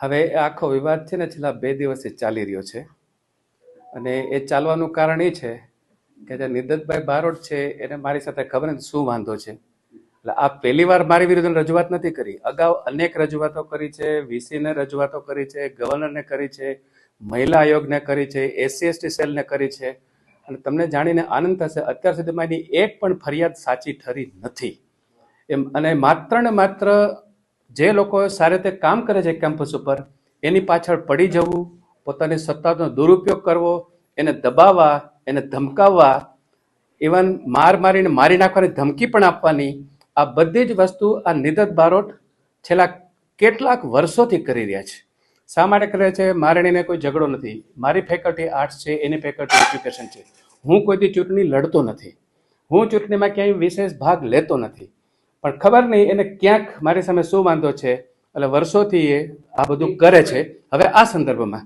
હવે આખો વિવાદ છે ને છેલ્લા બે દિવસથી ચાલી રહ્યો છે. અને એ ચાલવાનું કારણ એ છે કે જે નિદતભાઈ બારોટ છે, એને મારી સાથે ખબર ને શું વાંધો છે. એટલે આ પહેલી વાર મારી વિરુદ્ધ રજૂઆત નથી કરી. અગાઉ અનેક રજૂઆતો કરી છે, વીસીને રજૂઆતો કરી છે, ગવર્નરને કરી છે, મહિલા આયોગને કરી છે, એસસી, એસટી સેલને કરી છે. અને તમને જાણીને આનંદ થશે, અત્યાર સુધીમાં એની એક પણ ફરિયાદ સાચી ઠરી નથી. એમ અને માત્ર ને માત્ર જે લોકો સારી રીતે કામ કરે છે કેમ્પસ ઉપર, એની પાછળ પડી જવું, પોતાની સત્તાનો દુરુપયોગ કરવો, એને દબાવવા, એને ધમકાવવા ઇવન માર મારીને મારી નાખવાની ધમકી પણ આપવાની, આ બધી જ વસ્તુ આ નિદત બારોટ છેલ્લા કેટલાક વર્ષોથી કરી રહ્યા છે. શા માટે કરે છે? મારણીને કોઈ ઝઘડો નથી. મારી ફેકલ્ટી આર્ટ્સ છે, એની ફેકલ્ટી એજ્યુકેશન છે. હું કોઈથી ચૂંટણી લડતો નથી. હું ચૂંટણીમાં ક્યાંય વિશેષ ભાગ લેતો નથી. પણ ખબર નહીં એને ક્યાંક મારી સામે શું વાંધો છે, એટલે વર્ષોથી એ આ બધું કરે છે. હવે આ સંદર્ભમાં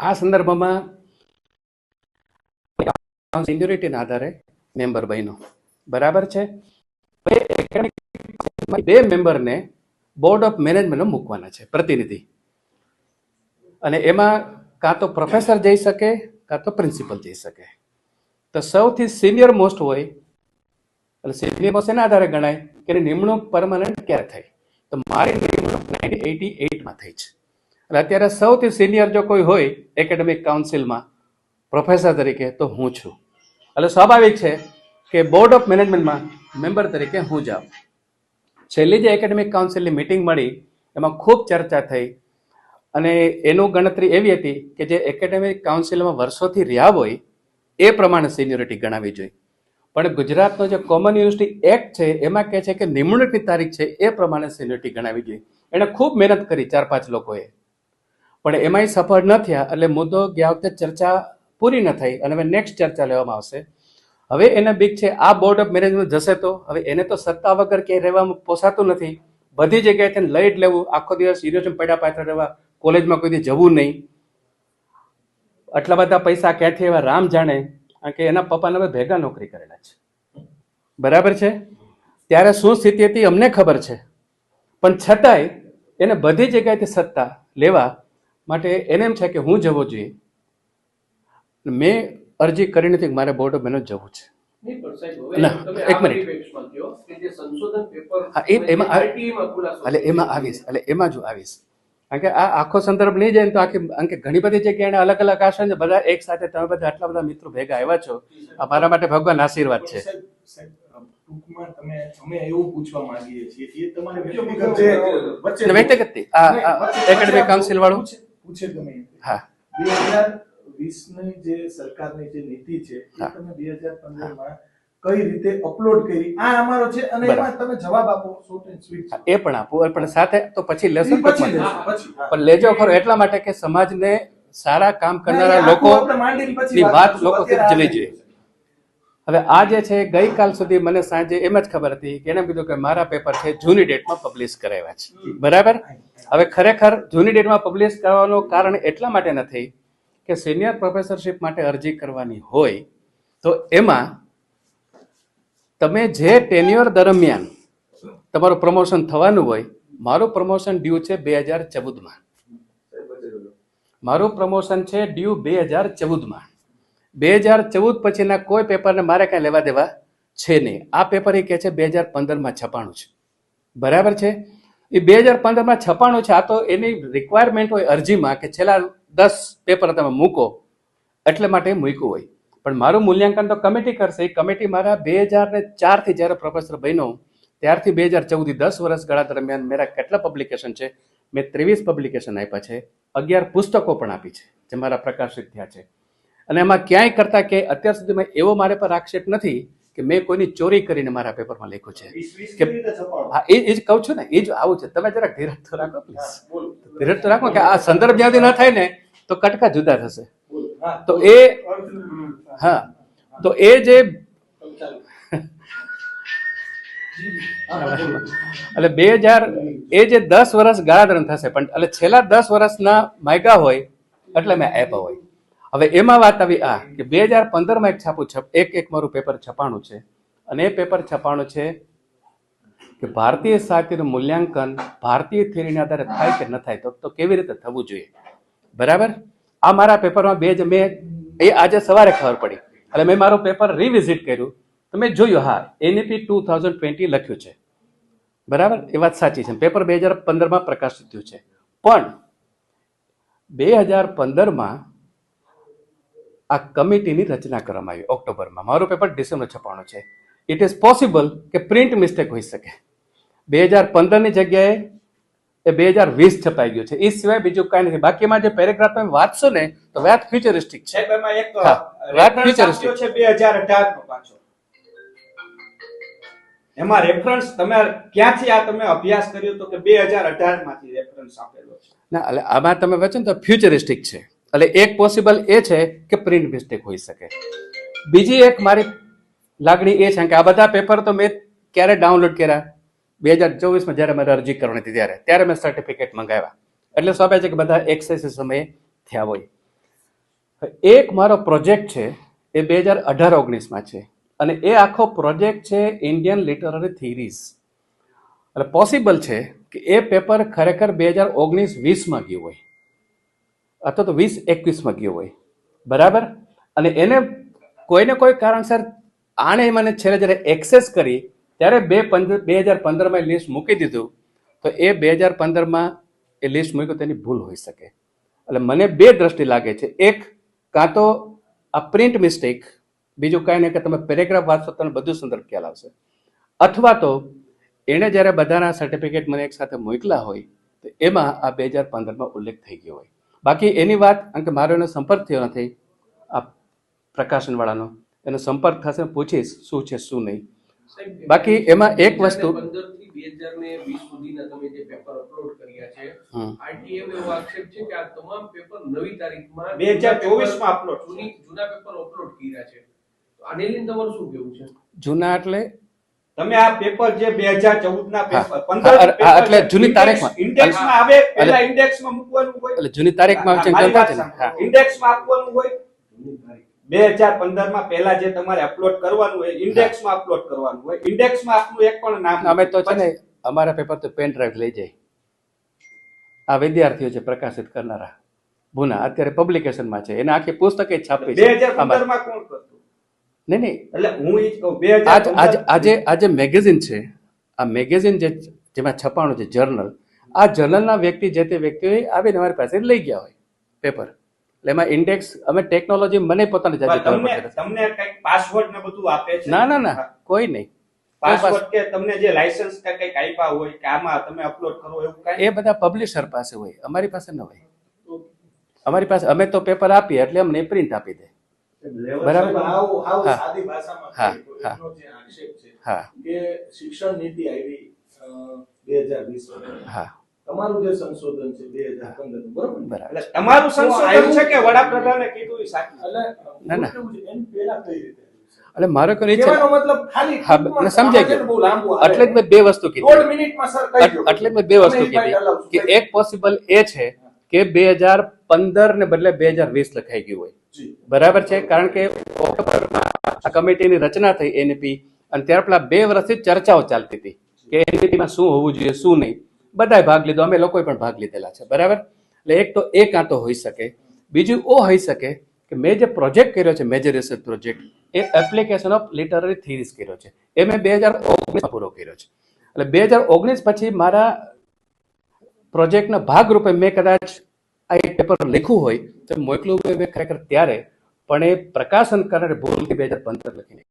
આ સંદર્ભમાં સિન્યોરિટીના આધારે મેમ્બર બન્યો. બરાબર છે? બે મેમ્બરને બોર્ડ ઓફ મેનેજમેન્ટમાં મૂકવાના છે, પ્રતિનિધિ. અને એમાં કાં તો પ્રોફેસર જઈ શકે, કાં તો પ્રિન્સિપલ જઈ શકે. તો સૌથી સિનિયર મોસ્ટ હોય એટલે સિનિયર શેના આધારે ગણાય કે નિમણૂક પરમનન્ટ ક્યારે થઈ? તો મારી નિમણૂક નાઇન્ટીન એટી એઇટમાં થઈ છે. એટલે અત્યારે સૌથી સિનિયર જો કોઈ હોય એકેડેમિક કાઉન્સિલમાં પ્રોફેસર તરીકે, તો હું છું. એટલે સ્વાભાવિક છે કે બોર્ડ ઓફ મેનેજમેન્ટમાં મેમ્બર તરીકે હું જાઉં. છેલ્લી જે એકેડેમિક કાઉન્સિલની મિટિંગ મળી, એમાં ખૂબ ચર્ચા થઈ અને એનું ગણતરી એવી હતી કે જે એકેડેમિક કાઉન્સિલમાં વર્ષોથી રહ્યા હોય, એ પ્રમાણે સિનિયોરિટી ગણાવી જોઈએ. પણ ગુજરાતનો જે કોમન યુનિવર્સિટી એક્ટ છે, એમાં કહે છે કે નિમણૂકની તારીખ છે, એ પ્રમાણે સિનિયોરિટી ગણાવી જોઈએ. એણે ખૂબ મહેનત કરી, ચાર પાંચ લોકોએ. પણ એમાંય સફળ ન થયા, એટલે મુદ્દો ગયા વખતે ચર્ચા પૂરી ન થઈ, અને હવે નેક્સ્ટ ચર્ચા લેવામાં આવશે. હવે એને બીક છે, આ બોર્ડ ઓફ મેનેજમેન્ટ જશે તો, હવે એને તો સત્તા વગર ક્યાંય રહેવામાં પોસાતું નથી. બધી જગ્યાએથી લઈ લેવું. આખો દિવસ યુનિવર્સિટી પડ્યા પાછળ રહેવા, કોલેજમાં કોઈ જવું નહીં. આટલા બધા પૈસા ક્યાંથી એવા રામ જાણે. કારણ કે એના પપ્પાને હવે ભેગા નોકરી કરેલા છે. બરાબર છે? ત્યારે શું સ્થિતિ હતી અમને ખબર છે. પણ છતાંય એને બધી જગ્યાએથી સત્તા લેવા માટે એને એમ છે કે હું જવો જોઈએ. મેં અરજી કરી નથી મારે બોર્ડ ઓફ મેનેજ જવું છે. એક મિનિટ. હા, એમાં આવીશ એટલે એમાં જ આવીશ. કારણ કે આ આખો સંદર્ભ નહીં જાય ને તો આખી કારણ કે ઘણી બધી જગ્યાએ એને અલગ અલગ આશા છે. બધા એક સાથે તમે બધા આટલા બધા મિત્રો ભેગા આવ્યા છો. આ મારા માટે ભગવાન આશીર્વાદ છે. સાહેબ, સાહેબ, ટૂંકમાં તમે અમે એવું પૂછવા માંગીએ છીએ તમારે વચ્ચે વ્યક્તિગત એકેડેમિક કાઉન્સિલ વાળું. પૂછે- પૂછે તમે હા. બે હજાર વીસની જે સરકારની જે નીતિ છે એ તમે બે હજાર પંદરમાં કઈ રીતે અપલોડ કરી આ અમારો છે અને એમાં તમે જવાબ આપો શોર્ટ એન્ડ સ્વીટ એ પણ આપો પણ સાથે તો પછી લેશો પછી. પણ લેજો ખરો એટલા માટે કે સમાજને સારા કામ કરનારા લોકો ની વાત લોકો આ જોઈએ. હવે આ જે છે ગઈકાલ સુધી મને સાંજે એમ જ ખબર હતી કે એને કીધું કે મારા પેપર છે જૂની ડેટમાં પબ્લિશ કરાવ્યા છે. બરાબર? હવે ખરેખર જૂની ડેટમાં પબ્લિશ કરવાનું કારણ એટલા માટે નથી કે સિનિયર પ્રોફેસરશિપ માટે અરજી કરવાની હોય તો એમાં તમે જે ટેન્યુઅર દરમિયાન તમારું પ્રમોશન થવાનું હોય, મારું પ્રમોશન ડ્યુ છે બે હજાર ચૌદમાં. મારું પ્રમોશન છે ડ્યુ બે હજાર ચૌદમાં. બે હજાર ચૌદ પછીના કોઈ પેપરને મારે કાંઈ લેવા દેવા છે નહીં. આ પેપર એ કહે છે બે હજાર પંદરમાં છપાણું છે. બરાબર છે? એ બે હજાર પંદરમાં છપાણું છે, આ તો એની રિક્વાયરમેન્ટ હોય અરજીમાં કે છેલ્લા દસ પેપર તમે મૂકો, એટલે માટે મૂક્યું હોય. પણ મારું મૂલ્યાંકન તો કમિટી કરશે. એ કમિટી મારા બે હજાર ને ચારથી જ્યારે પ્રોફેસર બન્યો ત્યારથી બે હજાર ચૌદથી દસ વર્ષ ગાળા દરમિયાન મેરા કેટલા પબ્લિકેશન છે? મેં ત્રેવીસ પબ્લિકેશન આપ્યા છે. અગિયાર પુસ્તકો પણ આપી છે જે મારા પ્રકાશિત થયા છે. અને એમાં ક્યાંય કરતા કે અત્યાર સુધીમાં એવો મારે પર આક્ષેપ નથી કે મેં કોઈની ચોરી કરીને મારા પેપરમાં લખ્યું છે. કે-? હા એ જ કહું છું ને એ જ આવું છે. તમે જરાક ધીરજ તો રાખો પ્લીઝ ધીરજ તો રાખો કે આ સંદર્ભ જ્યાંથી ન થાય ને તો કટકા જુદા થશે. તો એ હા, તો એ જે. એટલે બે હજાર એ જે દસ વર્ષ ગાળાધરણ થશે, પણ એટલે છેલ્લા દસ વર્ષના માયકા હોય, એટલે મેં આપ્યા હોય હવે એમાં વાત આવી આ, કે બે હજાર પંદરમાં એક છાપું છપ એક એક મારું પેપર છપાણું છે, અને એ પેપર છપાણું છે કે ભારતીય સાહિત્યનું મૂલ્યાંકન ભારતીય થિયરીના આધારે થાય કે ન થાય તો કેવી રીતે થવું જોઈએ બરાબર આ મારા પેપરમાં બે જ મેં એ આજે સવારે ખબર પડી. એટલે મેં મારું પેપર રિવિઝિટ કર્યું. તો મેં જોયું, હા એનઈપી ટુ થાઉઝન્ડ ટ્વેન્ટી લખ્યું છે. બરાબર? એ વાત સાચી છે. પેપર બે હજાર પંદરમાં પ્રકાશિત થયું છે. પણ બે હજાર પંદરમાં આ કમિટીની રચના કરવામાં આવી, ઓક્ટોબરમાં. મારું પેપર ડિસેમ્બર છપાણું છે. ઇટ ઇઝ પોસિબલ કે પ્રિન્ટ મિસ્ટેક હોઈ શકે. બે હજાર પંદરની જગ્યાએ એ બે હજાર વીસ છપાઈ ગયું છે. એ સિવાય બીજું કાંઈ નથી. બાકીમાં જે પેરેગ્રાફ તમે વાંચશો ને તો વાત ફ્યુચરિસ્ટિક છે. વાત રેફરન્સ છે બે હજાર અઢાર નો પાછો. એમાં રેફરન્સ તમે ક્યાંથી આ તમે અભ્યાસ કર્યો તો કે બે હજાર અઢારમાંથી રેફરન્સ આપેલો છે? ના એટલે આમાં તમે વચન તો ફ્યુચરિસ્ટિક છે. એટલે એક પોસિબલ એ છે કે પ્રિન્ટ મિસ્ટેક હોઈ શકે. બીજી એક મારી લાગણી એ છે કે આ બધા પેપર તો મેં ક્યારે ડાઉનલોડ કર્યા? બે હજાર ચોવીસમાં જ્યારે મારે અરજી કરવાની હતી ત્યારે ત્યારે મેં સર્ટિફિકેટ મંગાવ્યા. એટલે સ્વાભાવિક છે કે બધા એક્સેસ સમયે થયા હોય. એક મારો પ્રોજેક્ટ છે, એ બે હજાર અઢાર ઓગણીસમાં છે. અને એ આખો પ્રોજેક્ટ છે ઇન્ડિયન લિટરરી થિરીઝ એટલે પોસિબલ છે કે એ પેપર ખરેખર બે હજાર ઓગણીસ વીસમાં ગયું હોય. અથવા તો વીસ એકવીસમાં ગયું હોય. બરાબર? અને એને કોઈને કોઈ કારણસર આણે મને છેલ્લે જ્યારે એક્સેસ કરી ત્યારે બે પંદર, બે હજાર પંદરમાં એ લિસ્ટ મૂકી દીધું. તો એ બે હજાર પંદરમાં એ લિસ્ટ મૂક્યું તેની ભૂલ હોઈ શકે. એટલે મને બે દ્રષ્ટિ લાગે છે. એક, કાં તો આ પ્રિન્ટ મિસ્ટેક બીજું કાંઈ નહીં કે તમે પેરેગ્રાફ વાંચશો તમને બધું સંદર્ભ ખ્યાલ આવશે. અથવા તો એણે જ્યારે બધાના સર્ટિફિકેટ મને એકસાથે મોકલા હોય, તો એમાં આ બે હજાર પંદરમાં ઉલ્લેખ થઈ ગયો હોય. બાકી એની વાત, કારણ કે મારો એનો સંપર્ક થયો નથી, આ પ્રકાશનવાળાનો, એનો સંપર્ક થશે પૂછીશ શું છે, શું નહીં. બાકી એમાં એક વસ્તુ- 2015 થી 2020 સુધીના તમે જે પેપર અપલોડ કર્યા છે હમ. RTM એવો આક્ષેપ છે કે આ તમામ પેપર નવી તારીખમાં 2024 માં જૂની જૂના પેપર અપલોડ કર્યા છે. તો આને લઈને તમારું શું કેવું છે? જૂના એટલે તમે આ પેપર જે બે હજાર ચૌદ ના પેપર પંદર એટલે જૂની તારીખમાં. ઇન્ડેક્સમાં આવે પેલા ઇન્ડેક્સમાં મૂકવાનું હોય. એટલે જૂની તારીખમાં. ઇન્ડેક્સમાં આપવાનું હોય. બે હજાર પંદરમાં પહેલા જે તમારે અપલોડ કરવાનું હોય ઇન્ડેક્સમાં અપલોડ કરવાનું હોય ઇન્ડેક્સમાં આપનું એક પણ નામ અમે તો છે ને અમારા પેપર તો પેન ડ્રાઈવ લઈ જાય. આ વિદ્યાર્થીઓ છે પ્રકાશિત કરનારા. ભૂના અત્યારે પબ્લિકેશનમાં છે. એને આખી પુસ્તકે જ છાપી બે હજાર પંદરમાં કોણ કરતું? નહીં નહીં. એટલે હું જ કહું બે હજાર આજે આજે મેગેઝિન છે. આ મેગેઝિન જે જેમાં છપાણું છે જર્નલ આ જર્નલના વ્યક્તિ જે તે વ્યક્તિઓ આવીને અમારી પાસે લઈ ગયા હોય પેપર એટલે એમાં ઇન્ડેક્સ અમે ટેકનોલોજી મને પોતાની જાતે તમને કંઈક પાસવર્ડ ને બધું આપે છે? ના ના ના કોઈ નહીં. પાસવર્ડ કે તમને જે લાયસન્સ કે કંઈક આપ્યા હોય કે આમાં તમે અપલોડ કરો એવું કઈ? એ બધા પબ્લિશર પાસે હોય અમારી પાસે ન હોય. અમારી પાસે અમે તો પેપર આપીએ એટલે અમને પ્રિન્ટ આપી દે. બરાબર. સાહેબ, આવું આવું હા. સાદી ભાષામાં હા, હા. આક્ષેપ છે હા. કે શિક્ષણ નીતિ આવી બે હજાર વીસ હા. તમારું જે સંશોધન છે બે હજાર પંદર બરોબર એટલે તમારું સંશોધન છે કે વડાપ્રધાને કીધું એ સાચું એટલે એમ ના. છે, પહેલા કઈ રીતે એટલે મારો કોઈ ઈચ્છા મતલબ ખાલી હા, સમજાઈ ગયું. એટલે જ મેં બે વસ્તુ કીધી. દોઢ મિનિટમાં સર કહી દો. એટલે જ મેં બે વસ્તુ કીધી કે એક પોસિબલ એ છે કે બે હજાર પંદર ને બદલે બે હજાર વીસ લખાઈ ગયું હોય. બરાબર છે? કારણ કે ઓક્ટોબરમાં આ કમિટીની રચના થઈ એનપી અને ત્યાર પેલા બે વર્ષથી ચર્ચાઓ ચાલતી હતી કે એનપીમાં શું હોવું જોઈએ શું નહીં. બધાએ ભાગ લીધો. અમે લોકોએ પણ ભાગ લીધેલા છે. બરાબર? એટલે એક તો એ કાં તો હોઈ શકે. બીજું ઓ હોઈ શકે કે મેં જે પ્રોજેક્ટ કર્યો છે મેજર રિસર્ચ પ્રોજેક્ટ એ એપ્લિકેશન ઓફ લિટરરી થિરીઝ કર્યો છે. એ મેં બે હજાર ઓગણીસમાં પૂરો કર્યો છે. એટલે બે હજાર ઓગણીસ પછી મારા પ્રોજેક્ટના ભાગરૂપે મેં કદાચ આ એક પેપર લખ્યું હોય તો મોકલું હોય મેં ખરેખર ત્યારે પણ એ પ્રકાશન કરે ભૂલથી બે હજાર પંદર લખીને.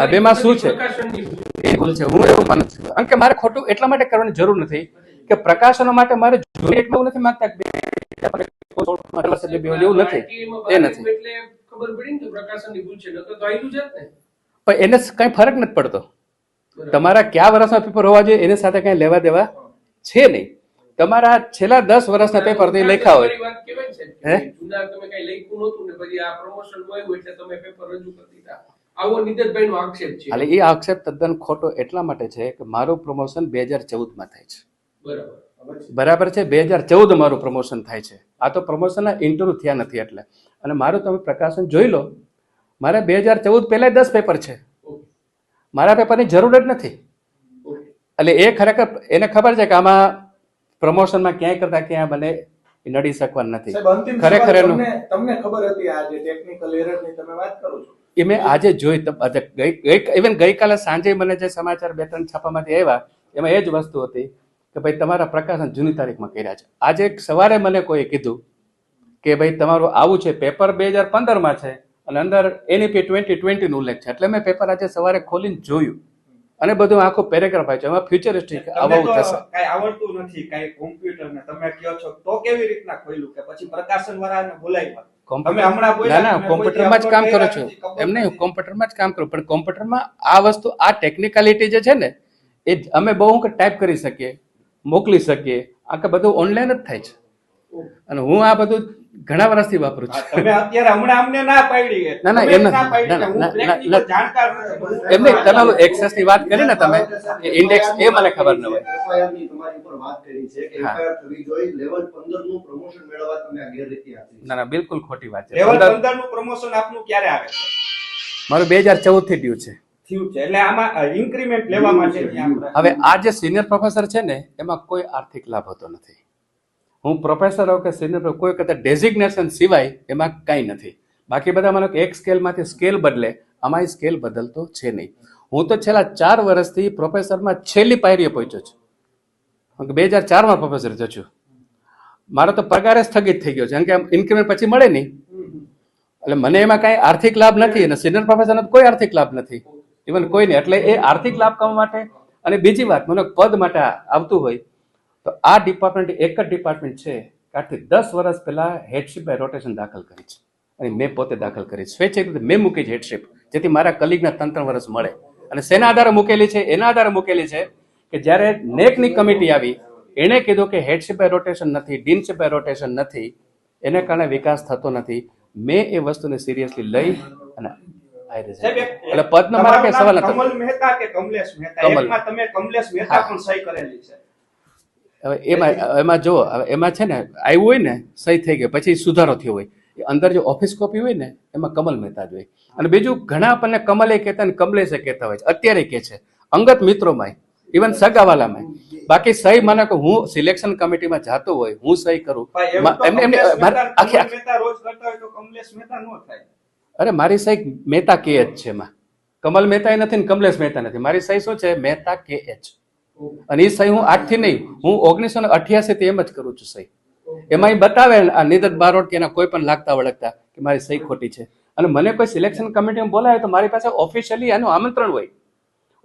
આ બેમાં શું છે? એ ભૂલ છે હું એવું માનું છું. કારણ કે મારે ખોટું એટલા માટે કરવાની જરૂર નથી કે પ્રકાશનો માટે મારે જોઈએ એટલું નથી માંગતા એવું નથી. એ નથી. પણ એને કઈ ફરક નથી પડતો. તમારા કયા વર્ષના પેપર હોવા જોઈએ એની સાથે કઈ લેવા દેવા છે નહીં. તમારા છેલ્લા દસ વર્ષના પેપરથી લખ્યા હોય. હે? આવો નિતેશભાઈ નો આક્ષેપ છે. એટલે એ આક્ષેપ તદ્દન ખોટો એટલા માટે છે કે મારું પ્રમોશન બે હજાર ચૌદમાં થાય છે. બરાબર. બરાબર છે? બે હજાર ચૌદ મારું પ્રમોશન થાય છે. આ તો પ્રમોશનના ઇન્ટરવ્યુ થયા નથી એટલે. અને મારું તમે પ્રકાશન જોઈ લો. મારે બે હજાર ચૌદ પહેલા દસ પેપર છે. મારા પેપરની જરૂર જ નથી. એટલે એ ખરેખર એને ખબર છે કે આમાં પ્રમોશનમાં ક્યાંય કરતા ક્યાં મને નડી શકવા નથી. ખરેખર એનું- તમને ખબર હતી આ જે ટેકનિકલ એરરની તમે વાત કરો છો? એ મેં આજે જોઈ ગઈ ગઈ ઇવન ગઈકાલે સાંજે મને જે સમાચાર બે ત્રણ છાપામાંથી આવ્યા એમાં એ જ વસ્તુ હતી કે ભાઈ તમારા પ્રકાશન જૂની તારીખમાં કર્યા છે. આજે સવારે મને કોઈ કીધું કે ભાઈ તમારું આવું છે પેપર બે હજાર પંદરમાં છે અને અંદર એનઈપી ટ્વેન્ટી ટ્વેન્ટીનો ઉલ્લેખ છે. એટલે મેં પેપર આજે સવારે ખોલીને જોયું. અને બધું આખો પેરેગ્રાફ છે. એમાં ફ્યુચરિસ્ટિક આવું થશે. કઈ આવડતું નથી કઈ કોમ્પ્યુટર ને તમે કયો છો તો કેવી રીતના ખોલ્યું કે પછી પ્રકાશન વાળાને બોલાવ્યા ના ના કોમ્પ્યુટરમાં જ કામ કરો છો. એમ નહીં કોમ્પ્યુટરમાં જ કામ કરું પણ કોમ્પ્યુટરમાં આ વસ્તુ આ ટેકનિકાલિટી જે છે ને એ અમે બહુ ટાઈપ કરી શકીએ મોકલી શકીએ. આ કે બધું ઓનલાઈન જ થાય છે. અને હું આ બધું ઘણા વર્ષથી વાપરું છું. તમે અત્યારે હમણાં અમને ના પાડી ના, ના, એમ. એમ નહીં તમે એક્સેસની વાત કરી ને તમે ઇન્ડેક્સ એ મને ખબર ન હોય. FIR ની તમારી ઉપર વાત કરી છે કે હા. થવી જોઈએ. લેવલ 15 નું પ્રમોશન મેળવવા તમે આ ગેરરીતિ આપી ના ના બિલકુલ ખોટી વાત છે. લેવલ પંદર- પંદરનું પ્રમોશન આપનું ક્યારે આવે છે? મારું બે હજાર ચૌદથી ડ્યુ છે. થયું છે. એટલે આમાં ઇન્ક્રીમેન્ટ લેવા માટે હવે આ જે સિનિયર પ્રોફેસર છે ને એમાં કોઈ આર્થિક લાભ હોતો નથી. હું પ્રોફેસર હોઉં કે સિનિયર કોઈ કદાચ ડેઝિગ્નેશન સિવાય એમાં કાંઈ નથી. બાકી બધા માનો એક સ્કેલમાંથી સ્કેલ બદલે અમારી સ્કેલ બદલતો છે નહીં. હું તો છેલ્લા ચાર વર્ષથી પ્રોફેસરમાં છેલ્લી પાયરીએ પહોંચ્યો છું. બે હજાર ચારમાં પ્રોફેસર થયો છું. મારો તો પગાર સ્થગિત થઈ ગયો છે. કારણ કે ઇન્ક્રીમેન્ટ પછી મળે નહીં. એટલે મને એમાં કાંઈ આર્થિક લાભ નથી અને સિનિયર પ્રોફેસરનો કોઈ આર્થિક લાભ નથી. ઇવન કોઈ નહીં. એટલે એ આર્થિક લાભ કમવા માટે અને બીજી વાત, મને પદ માટે આવતું હોય તો આ ડિપાર્ટમેન્ટ એક જ ડિપાર્ટમેન્ટ છે કે આજથી દસ વર્ષ પહેલાં હેડશીપ બાય રોટેશન દાખલ કરી છે. અને મેં પોતે દાખલ કરી સ્વૈચ્છિક રીતે મેં મૂકી છે હેડશીપ જેથી મારા કલીગના ત્રણ ત્રણ વર્ષ મળે. અને શેના આધારે મૂકેલી છે? એના આધારે મૂકેલી છે કે જ્યારે નેકની કમિટી આવી એણે કીધું કે હેડશીપ બાય રોટેશન નથી ડીનશીપ બાય રોટેશન નથી એને કારણે વિકાસ થતો નથી. મેં એ વસ્તુને સિરિયસલી લઈ અને એટલે પદ મારા કઈ સવાલ નથી. કમલ મહેતા કે કમલેશ મહેતા? એકમાં તમે કમલેશ મહેતા પણ સહી કરેલી છે. હવે એમાં એમાં જો એમાં છે ને આવ્યું હોય ને સહી થઈ ગઈ. પછી સુધારો થયો હોય. એ અંદર જો ઓફિસ કોપી હોય ને એમાં કમલ મહેતા જ હોય. અને બીજું ઘણા આપણને કમલે કહેતા ને કમલેશે કહેતા હોય છે. અત્યારે કે છે. અંગત મિત્રોમાં ઇવન સગાવાલામાં બાકી સહી માનો કે હું સિલેક્શન કમિટીમાં જાતો હોય હું સહી કરું. એમને આખી અરે મારી સહી મહેતા કે એચ છે એમાં. કમલ મહેતા નથી ને કમલેશ મહેતા નથી. મારી સહી શું છે? મહેતા કે એચ અને એ સહી હું આઠથી નહીં, હું ઓગણીસો ને અઠ્યાસી થી એમ જ કરું છું સહી. એમાં એ બતાવે આ નિદત બારોટ કે એના કોઈ પણ લાગતા વળગતા કે મારી સહી ખોટી છે. અને મને કોઈ સિલેક્શન કમિટીમાં બોલાવે તો મારી પાસે ઓફિશિયલી એનું આમંત્રણ હોય.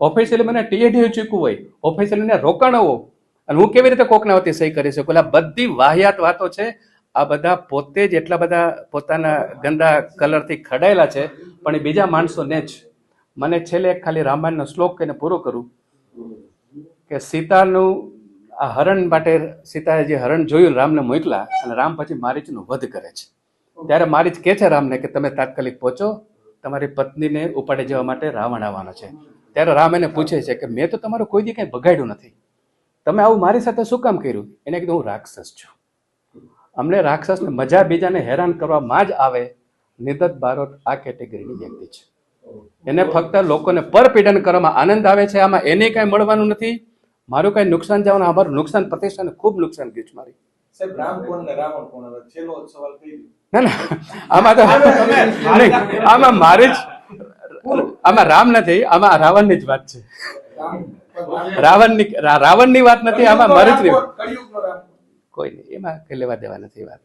ઓફિશિયલી મને ટીએડી ચૂકવું હોય. ઓફિશિયલી રોકાણો હોય અને હું કેવી રીતે કોકના વતી સહી કરી શકું? એટલે બધી વાહિયાત વાતો છે. આ બધા પોતે જ એટલા બધા પોતાના ગંદા કલરથી ખડાયેલા છે. પણ એ બીજા માણસોને જ. મને છેલ્લે ખાલી રામાયણનો શ્લોક કહીને પૂરો કરું. કે સીતાનું આ હરણ માટે સીતાએ જે હરણ જોયું, રામને મોકલા અને રામ પછી મારીચનો વધ કરે છે. ત્યારે મારીચ કહે છે રામને કે તમે તાત્કાલિક પહોંચો, તમારી પત્નીને ઉપાડી જવા માટે રાવણ આવવાનો છે. ત્યારે રામ એને પૂછે છે કે મેં તો તમારું કોઈ દી કંઈ બગાડ્યું નથી. તમે આવું મારી સાથે શું કામ કર્યું? એને કીધું, હું રાક્ષસ છું. અમને રાક્ષસને મજા બીજાને હેરાન કરવામાં જ આવે. નિદત બારોટ આ કેટેગરીની વ્યક્તિ છે. એને ફક્ત લોકોને પરપીડન કરવામાં આનંદ આવે છે. આમાં એને કાંઈ મળવાનું નથી. મારું કઈ નુકસાન જવાનું અમારું નુકસાન પ્રતિષ્ઠાને ખૂબ નુકસાન ગયું છે મારી. ને ના આમાં તો આમાં મારી જ આમાં રામ નથી આમાં રાવણની જ વાત છે. રાવણની રાવણની વાત નથી આમાં મારી જ કોઈ નહીં એમાં કઈ લેવા દેવા નથી વાત.